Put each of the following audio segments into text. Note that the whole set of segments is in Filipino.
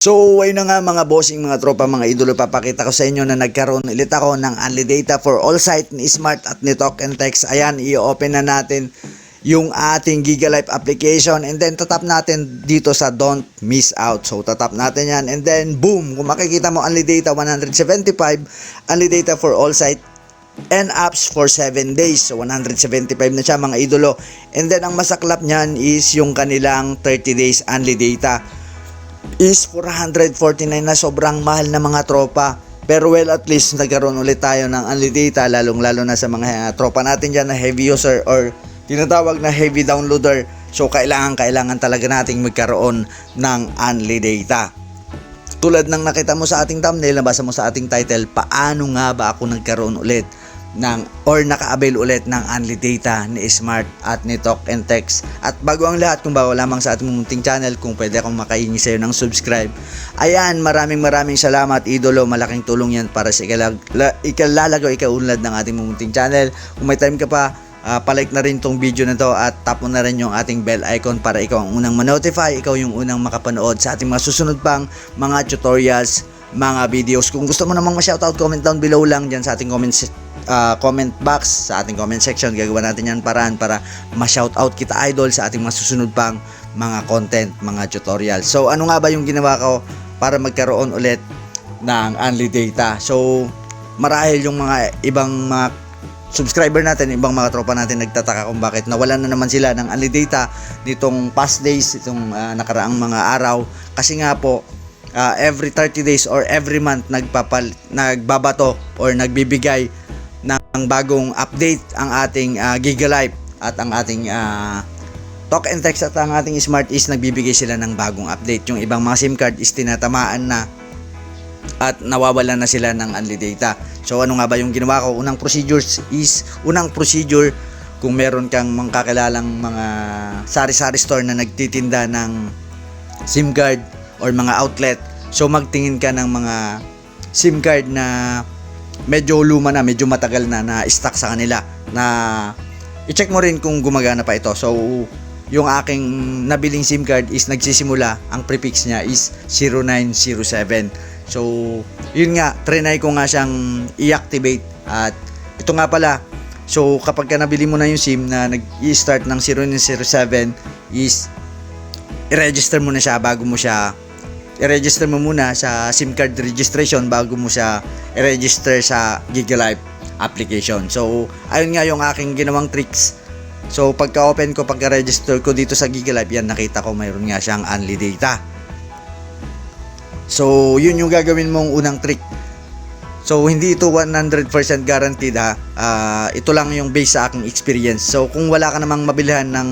So, ayun na nga mga bossing, mga tropa, mga idolo, papakita ko sa inyo na nagkaroon ulit ako ng Only Data for All Site ni Smart at ni Talk and Text. Ayan, i-open na natin yung ating Gigalife application and then tatap natin dito sa Don't Miss Out. So, tatap natin yan and then boom, kung makikita mo Only Data 175, Only Data for All Site and apps for 7 days. So 175 na siya mga idolo. And then ang masaklap niyan is yung kanilang 30 days only data is 449 na sobrang mahal na mga tropa. Pero well at least nagkaroon ulit tayo ng only data lalong lalo na sa mga uh, tropa natin dyan na heavy user or tinatawag na heavy downloader. So kailangan kailangan talaga nating magkaroon ng only data. Tulad ng nakita mo sa ating thumbnail, nabasa mo sa ating title, paano nga ba ako nagkaroon ulit ng or naka-avail ulit ng only data ni Smart at ni Talk and Text. At bago ang lahat, kung bago lamang sa ating munting channel, kung pwede akong makahingi sa iyo ng subscribe. Ayan, maraming maraming salamat idolo, malaking tulong yan para sa ikalag, la, ikalalagaw, ikaunlad ng ating munting channel. Kung may time ka pa, uh, palike na rin tong video na to at tap mo na rin yung ating bell icon para ikaw ang unang ma-notify, ikaw yung unang makapanood sa ating mga susunod pang mga tutorials, mga videos. Kung gusto mo namang ma-shoutout, comment down below lang dyan sa ating comment ah, comment box, sa ating comment section. Gagawa natin yan paraan para ma-shoutout kita idol sa ating mga susunod pang mga content, mga tutorials. So ano nga ba yung ginawa ko para magkaroon ulit ng only data? So marahil yung mga ibang mga subscriber natin, ibang mga tropa natin nagtataka kung bakit nawalan na naman sila ng only data nitong past days, itong ah, nakaraang mga araw. Kasi nga po, ah, every 30 days or every month nagpapal nagbabato or nagbibigay ng bagong update ang ating ah, Gigalife at ang ating ah, Talk and Text at ang ating Smart is nagbibigay sila ng bagong update. Yung ibang mga SIM card is tinatamaan na at nawawalan na sila ng only data. So ano nga ba yung ginawa ko? Unang procedures is, unang procedure kung meron kang mga kakilalang mga sari-sari store na nagtitinda ng SIM card or mga outlet. So magtingin ka ng mga SIM card na medyo luma na, medyo matagal na na stock sa kanila na i-check mo rin kung gumagana pa ito. So yung aking nabiling SIM card is nagsisimula, ang prefix niya is 0907. So, yun nga, trinay ko nga siyang i-activate at ito nga pala, so kapag ka nabili mo na yung SIM na nag-i-start ng 0907 is i-register mo na siya bago mo siya i-register mo muna sa SIM card registration bago mo siya i-register sa Gigalife application. So, ayun nga yung aking ginawang tricks. So, pagka-open ko, pagka-register ko dito sa Gigalife, yan nakita ko mayroon nga siyang only data. So, yun yung gagawin mong unang trick. So, hindi ito 100% guaranteed ha. Ah, ito lang yung base sa aking experience. So, kung wala ka namang mabilhan ng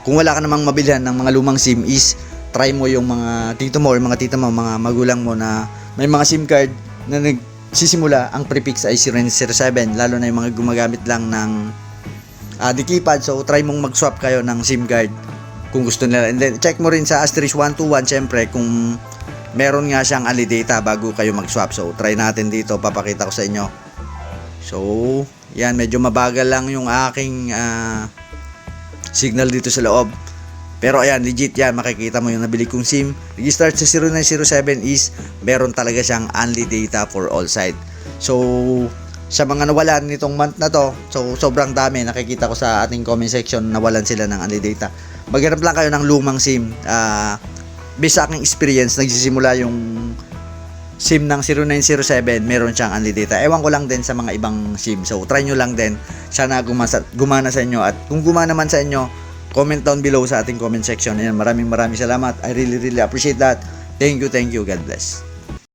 kung wala ka namang mabilhan ng mga lumang SIM is try mo yung mga tito mo or mga tita mo, mga magulang mo na may mga SIM card na nagsisimula ang prefix ay 007 lalo na yung mga gumagamit lang ng uh, di keypad. So try mong mag-swap kayo ng SIM card kung gusto nila. And then check mo rin sa asterisk 121 syempre kung meron nga siyang ali data bago kayo mag-swap. So try natin dito. Papakita ko sa inyo. So yan. Medyo mabagal lang yung aking ah, signal dito sa loob pero ayan, legit yan. Makikita mo yung nabili kong SIM. Nag-start sa 0907 is meron talaga siyang only data for all site. So, sa mga nawalan nitong month na to, so sobrang dami. Nakikita ko sa ating comment section, nawalan sila ng only data. Maghanap lang kayo ng lumang SIM. Ah, based sa aking experience, nagsisimula yung SIM ng 0907, meron siyang only data. Ewan ko lang din sa mga ibang SIM. So, try nyo lang din. Sana gumasa, gumana sa inyo. At kung gumana man sa inyo, comment down below sa ating comment section. Ayan, maraming maraming salamat. I really, really appreciate that. Thank you, thank you. God bless.